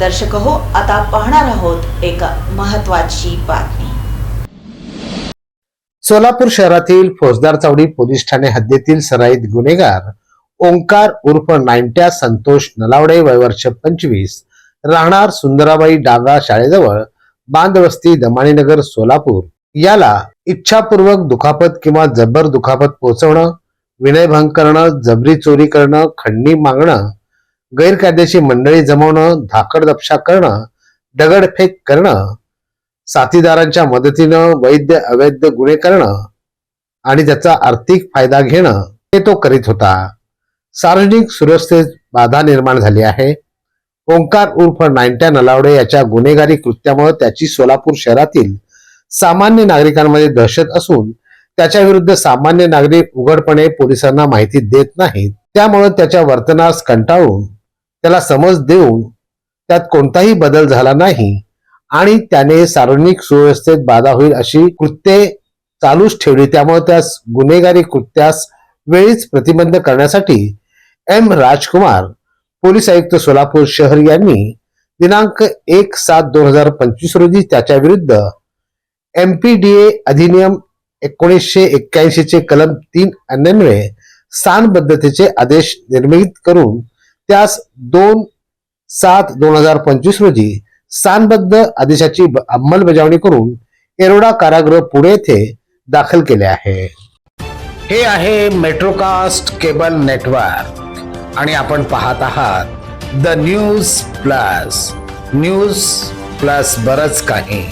दर्शक हो आता पाहणार आहोत एक महत्वाची बातमी. सोलापूर शहरातील फौजदार चावडी पोलीस ठाणे हद्दीतील सराईत गुन्हेगार ओंकार उर्फ नाईंट्या संतोष नलावडे वय वर्ष पंचवीस राहणार सुंदराबाई डागा शाळेजवळ बांधवस्ती दमाणीनगर सोलापूर. याला इच्छापूर्वक दुखापत किंवा जबर दुखापत पोहोचवणं विनयभंग करणं जबरी चोरी करणं खंडणी मागणं गैरकायदेशीर मंडळी जमवणं धाकडदपशा करणं दगडफेक करणं साथीदारांच्या मदतीनं वैध अवैध गुन्हे करणं आणि त्याचा आर्थिक फायदा घेणं हे तो करीत होता. सार्वजनिक सुरक्षेत बाधा निर्माण झाली आहे. ओंकार उर्फ नाईन्ट्या नलावडे याच्या गुन्हेगारी कृत्यामुळे त्याची सोलापूर शहरातील सामान्य नागरिकांमध्ये दहशत असून त्याच्या विरुद्ध सामान्य नागरिक उघडपणे पोलिसांना माहिती देत नाहीत. त्यामुळे त्याच्या वर्तनास कंटाळून त्याला समज देऊन त्यात कोणताही बदल झाला नाही आणि त्याने सार्वजनिक सुव्यवस्थेत बाधा होईल अशी कृत्ये चालूच ठेवली. त्यामुळे त्यास गुन्हेगारी कृत्यास वेळीच प्रतिबंध करण्यासाठी एम. राजकुमार पोलीस आयुक्त सोलापूर शहर यांनी दिनांक एक सात दोन हजार पंचवीस रोजी त्याच्या विरुद्ध एमपीडीए अधिनियम एकोणीसशे एक्क्याऐंशी चे कलम तीन अन्वये स्थानबद्धतेचे आदेश निर्मित करून त्यास दोन सात दोन हजार पंचवीस रोजी स्थानबद्ध आदेशाची अंमलबजावणी करून एरोडा कारागृह पुणे येथे दाखल केले आहे. हे आहे मेट्रोकास्ट केबल नेटवर्क आणि आपण पाहत आहात the news plus news plus बरच काही.